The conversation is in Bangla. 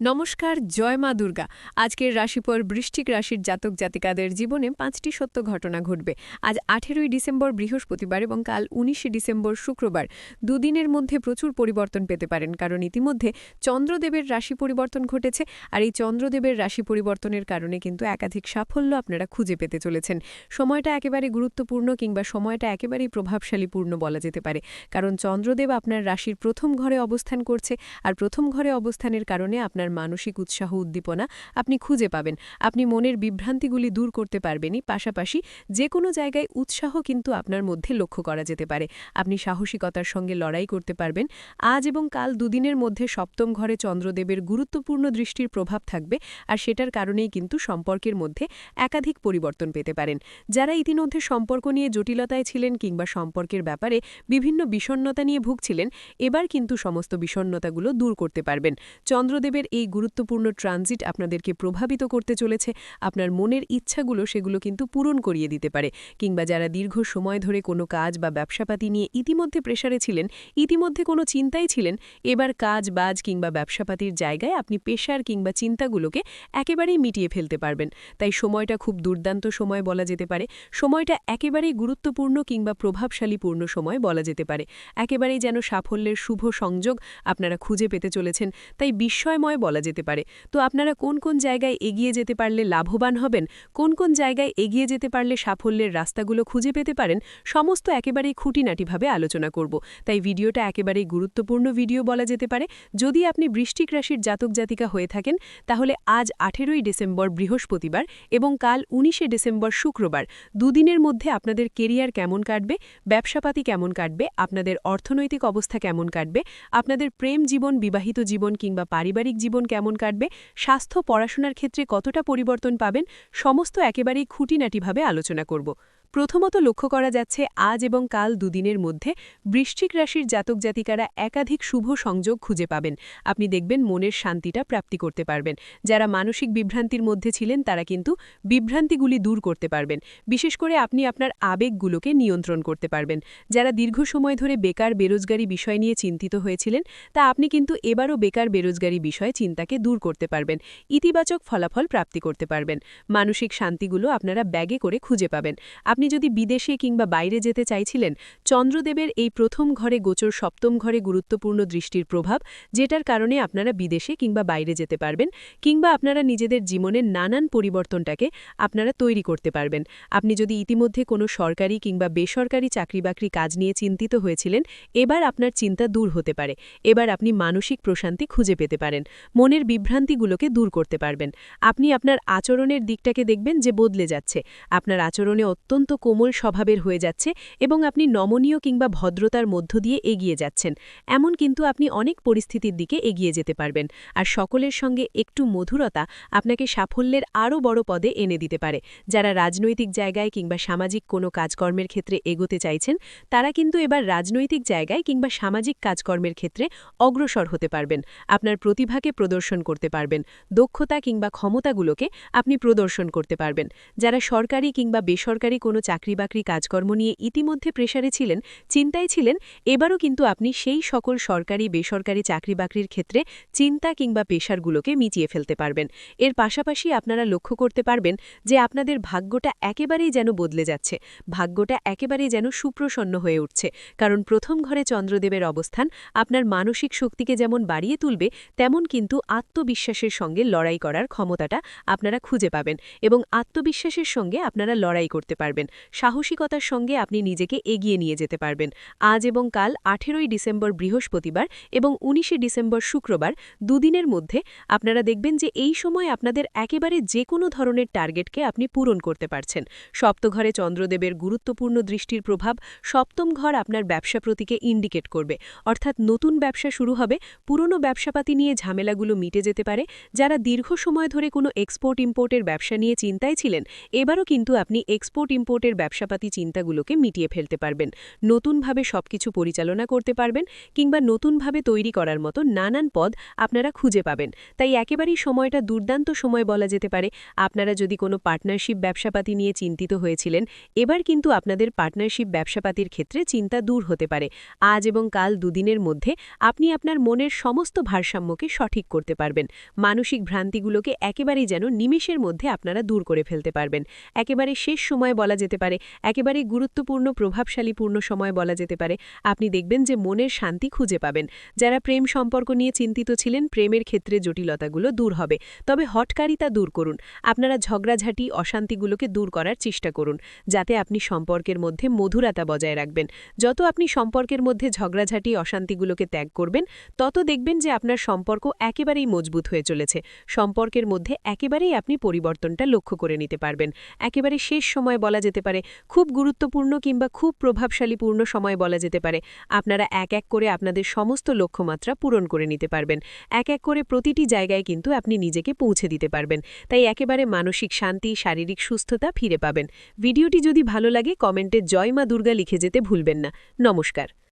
নমস্কার, জয় মা দুর্গা। আজকের রাশিপর বৃষ্টিক রাশির জাতক জাতিকাদের জীবনে পাঁচটি সত্য ঘটনা ঘটবে। আজ আঠেরোই ডিসেম্বর বৃহস্পতিবার এবং কাল উনিশে ডিসেম্বর শুক্রবার। দুদিনের মধ্যে প্রচুর পরিবর্তন পেতে পারেন, কারণ ইতিমধ্যে চন্দ্রদেবের রাশি পরিবর্তন ঘটেছে। আর এই চন্দ্রদেবের রাশি পরিবর্তনের কারণে কিন্তু একাধিক সাফল্য আপনারা খুঁজে পেতে চলেছেন। সময়টা একেবারে গুরুত্বপূর্ণ কিংবা সময়টা একেবারেই প্রভাবশালীপূর্ণ বলা যেতে পারে। কারণ চন্দ্রদেব আপনার রাশির প্রথম ঘরে অবস্থান করছে। আর প্রথম ঘরে অবস্থানের কারণে আপনার আপনার মানসিক উৎসাহ উদ্দীপনা আপনি খুঁজে পাবেন। আপনি মনের বিভ্রান্তিগুলি দূর করতে পারবেনই, পাশাপাশি যে কোনো জায়গায় উৎসাহ কিন্তু আপনার মধ্যে লক্ষ্য করা যেতে পারে। আপনি সাহসিকতার সঙ্গে লড়াই করতে পারবেন। আজ এবং কাল দুদিনের মধ্যে সপ্তম ঘরে চন্দ্রদেবের গুরুত্বপূর্ণ দৃষ্টির প্রভাব থাকবে আর সেটার কারণেই কিন্তু সম্পর্কের মধ্যে একাধিক পরিবর্তন পেতে পারেন। যারা ইতিমধ্যে সম্পর্ক নিয়ে জটিলতায় ছিলেন কিংবা সম্পর্কের ব্যাপারে বিভিন্ন বিষণ্নতা নিয়ে ভুগছিলেন, এবার কিন্তু সমস্ত বিষণ্নতাগুলো দূর করতে পারবেন। চন্দ্রদেবের এই গুরুত্বপূর্ণ ট্রানজিট আপনাদেরকে প্রভাবিত করতে চলেছে। আপনার মনের ইচ্ছাগুলো সেগুলো কিন্তু পূরণ করিয়ে দিতে পারে। কিংবা যারা দীর্ঘ সময় ধরে কোনো কাজ বা ব্যবসাপাতি নিয়ে ইতিমধ্যে প্রেসারে ছিলেন, ইতিমধ্যে কোনো চিন্তাই ছিলেন, এবার কাজ, বাজ কিংবা ব্যবসাপাতির জায়গায় আপনি পেশার কিংবা চিন্তাগুলোকে একেবারেই মিটিয়ে ফেলতে পারবেন। তাই সময়টা খুব দুর্দান্ত সময় বলা যেতে পারে। সময়টা একেবারেই গুরুত্বপূর্ণ কিংবা প্রভাবশালীপূর্ণ সময় বলা যেতে পারে। একেবারেই যেন সাফল্যের শুভ সংযোগ আপনারা খুঁজে পেতে চলেছেন। তাই বিস্ময়ময় বলা যেতে পারে। তো আপনারা কোন কোন জায়গায় এগিয়ে যেতে পারলে লাভবান হবেন? কোন কোন জায়গায় এগিয়ে যেতে পারলে সাফল্যের রাস্তাগুলো খুঁজে পেতে পারেন? সমস্ত একেবারেই খুঁটিনাটিভাবে আলোচনা করব। তাই ভিডিওটা একেবারেই গুরুত্বপূর্ণ ভিডিও বলা যেতে পারে। যদি আপনি বৃষ্টিক রাশির জাতক জাতিকা হয়ে থাকেন, তাহলে আজ আঠেরোই ডিসেম্বর বৃহস্পতিবার এবং কাল উনিশে ডিসেম্বর শুক্রবার। দুদিনের মধ্যে আপনাদের কেরিয়ার কেমন কাটবে? ব্যবসাপাতি কেমন কাটবে? আপনাদের অর্থনৈতিক অবস্থা কেমন কাটবে? আপনাদের প্রেম জীবন, বিবাহিত জীবন কিংবা পারিবারিক জীবন কেমন কাটবে স্বাস্থ্য পড়াশোনার ক্ষেত্রে কতটা পরিবর্তন পাবেন সমস্ত একেবারেই খুঁটিনাটিভাবে আলোচনা করব। প্রথমত লক্ষ্য করা যাচ্ছে আজ এবং কাল দুদিনের মধ্যে বৃশ্চিক রাশির জাতক জাতিকারা একাধিক শুভ সংযোগ খুঁজে পাবেন। আপনি দেখবেন মনের শান্তিটা প্রাপ্তি করতে পারবেন। যারা মানসিক বিভ্রান্তির মধ্যে ছিলেন, তারা কিন্তু বিভ্রান্তিগুলি দূর করতে পারবেন। বিশেষ করে আপনি আপনার আবেগগুলোকে নিয়ন্ত্রণ করতে পারবেন। যারা দীর্ঘ সময় ধরে বেকার বেরোজগারি বিষয় নিয়ে চিন্তিত হয়েছিলেন, তা আপনি কিন্তু এবারও বেকার বেরোজগারি বিষয়ে চিন্তাকে দূর করতে পারবেন। ইতিবাচক ফলাফল প্রাপ্তি করতে পারবেন। মানসিক শান্তিগুলো আপনারা ব্যাগে করে খুঁজে পাবেন। আপনি যদি বিদেশে কিংবা বাইরে যেতে চাইছিলেন, চন্দ্রদেবের এই প্রথম ঘরে গোচর সপ্তম ঘরে গুরুত্বপূর্ণ দৃষ্টির প্রভাব, যেটার কারণে আপনারা বিদেশে কিংবা বাইরে যেতে পারবেন, কিংবা আপনারা নিজেদের জীবনের নানান পরিবর্তনটাকে আপনারা তৈরি করতে পারবেন। আপনি যদি ইতিমধ্যে কোনো সরকারি কিংবা বেসরকারি চাকরি বাকরি কাজ নিয়ে চিন্তিত হয়েছিলেন, এবার আপনার চিন্তা দূর হতে পারে। এবার আপনি মানসিক প্রশান্তি খুঁজে পেতে পারেন। মনের বিভ্রান্তিগুলোকে দূর করতে পারবেন। আপনি আপনার আচরণের দিকটাকে দেখবেন যে বদলে যাচ্ছে। আপনার আচরণে অত্যন্ত কোমল স্বভাবের হয়ে যাচ্ছে এবং আপনি নমনীয় কিংবা ভদ্রতার মধ্য দিয়ে এগিয়ে যাচ্ছেন। এমন কিন্তু আপনি অনেক পরিস্থিতির দিকে এগিয়ে যেতে পারবেন। আর সকলের সঙ্গে একটু মধুরতা আপনাকে সাফল্যের আরও বড় পদে এনে দিতে পারে। যারা রাজনৈতিক জায়গায় কিংবা সামাজিক কোনো কাজকর্মের ক্ষেত্রে এগোতে চাইছেন, তারা কিন্তু এবার রাজনৈতিক জায়গায় কিংবা সামাজিক কাজকর্মের ক্ষেত্রে অগ্রসর হতে পারবেন। আপনার প্রতিভাকে প্রদর্শন করতে পারবেন। দক্ষতা কিংবা ক্ষমতাগুলোকে আপনি প্রদর্শন করতে পারবেন। যারা সরকারি কিংবা বেসরকারি কোনো চাকরি বাকরি কাজকর্ম নিয়ে ইতিমধ্যে প্রেসারে ছিলেন, চিন্তায় ছিলেন, এবারও কিন্তু আপনি সেই সকল সরকারি, বেসরকারি চাকরি বাকরির ক্ষেত্রে চিন্তা কিংবা পেশারগুলোকে মিটিয়ে ফেলতে পারবেন। এর পাশাপাশি আপনারা লক্ষ্য করতে পারবেন যে আপনাদের ভাগ্যটা একেবারেই যেন বদলে যাচ্ছে, ভাগ্যটা একেবারেই যেন সুপ্রসন্ন হয়ে উঠছে। কারণ প্রথম ঘরে চন্দ্রদেবের অবস্থান আপনার মানসিক শক্তিকে যেমন বাড়িয়ে তুলবে, তেমন কিন্তু আত্মবিশ্বাসের সঙ্গে লড়াই করার ক্ষমতাটা আপনারা খুঁজে পাবেন এবং আত্মবিশ্বাসের সঙ্গে আপনারা লড়াই করতে পারবেন। সাহসিকতার সঙ্গে আপনি নিজেকে এগিয়ে নিয়ে যেতে পারবেন। আজ এবং কাল আঠেরোই ডিসেম্বর বৃহস্পতিবার এবং উনিশে ডিসেম্বর শুক্রবার দুদিনের মধ্যে আপনারা দেখবেন যে এই সময় আপনাদের একেবারে যে কোনো ধরনের টার্গেটকে আপনি পূরণ করতে পারছেন। সপ্তঘরে চন্দ্রদেবের গুরুত্বপূর্ণ দৃষ্টির প্রভাব সপ্তম ঘর আপনার ব্যবসা প্রতীকে ইন্ডিকেট করবে। অর্থাৎ নতুন ব্যবসা শুরু হবে, পুরনো ব্যবসাপাতি নিয়ে ঝামেলাগুলো মিটে যেতে পারে। যারা দীর্ঘ সময় ধরে কোনো এক্সপোর্ট ইম্পোর্টের ব্যবসা নিয়ে চিন্তায় ছিলেন, এবারও কিন্তু আপনি এক্সপোর্ট ইম্পোর্ট মোটের ব্যবসাপাতি চিন্তাগুলোকে মিটিয়ে ফেলতে পারবেন। নতুনভাবে সবকিছু পরিচালনা করতে পারবেন কিংবা নতুনভাবে তৈরি করার মতো নানান পদ আপনারা খুঁজে পাবেন। তাই একেবারেই সময়টা দুর্দান্ত সময় বলা যেতে পারে। আপনারা যদি কোনো পার্টনারশিপ ব্যবসাপাতি নিয়ে চিন্তিত হয়েছিলেন, এবার কিন্তু আপনাদের পার্টনারশিপ ব্যবসাপাতির ক্ষেত্রে চিন্তা দূর হতে পারে। আজ এবং কাল দুদিনের মধ্যে আপনি আপনার মনের সমস্ত ভারসাম্যকে সঠিক করতে পারবেন। মানসিক ভ্রান্তিগুলোকে একেবারেই যেন নিমেষের মধ্যে আপনারা দূর করে ফেলতে পারবেন। একেবারে শেষ সময় বলা যেতে পারে। একেবারে গুরুত্বপূর্ণ, প্রভাবশালীপূর্ণ সময় বলা যেতে পারে। আপনি দেখবেন যে মনের শান্তি খুঁজে পাবেন। যারা প্রেম সম্পর্ক নিয়ে চিন্তিত ছিলেন, প্রেমের ক্ষেত্রে জটিলতাগুলো দূর হবে। তবে হটকারিতা দূর করুন। আপনারা ঝগড়াঝাঁটি, অশান্তিগুলোকে দূর করার চেষ্টা করুন, যাতে আপনি সম্পর্কের মধ্যে মধুরতা বজায় রাখবেন। যত আপনি সম্পর্কের মধ্যে ঝগড়াঝাঁটি, অশান্তিগুলোকে ত্যাগ করবেন, তত দেখবেন যে আপনার সম্পর্ক একেবারেই মজবুত হয়ে চলেছে। সম্পর্কের মধ্যে একেবারেই আপনি পরিবর্তনটা লক্ষ্য করে নিতে পারবেন। একেবারে শেষ সময় বলা যেতে পারে। খুব গুরুত্বপূর্ণ কিংবা খুব প্রভাবশালীপূর্ণ সময় বলা যেতে পারে। আপনারা এক এক করে আপনাদের সমস্ত লক্ষ্যমাত্রা পূরণ করে নিতে পারবেন। এক এক করে প্রতিটি জায়গায় কিন্তু আপনি নিজেকে পৌঁছে দিতে পারবেন। তাই একেবারে মানসিক শান্তি, শারীরিক সুস্থতা ফিরে পাবেন। ভিডিওটি যদি ভালো লাগে, কমেন্টে জয় মা দুর্গা লিখে যেতে ভুলবেন না। নমস্কার।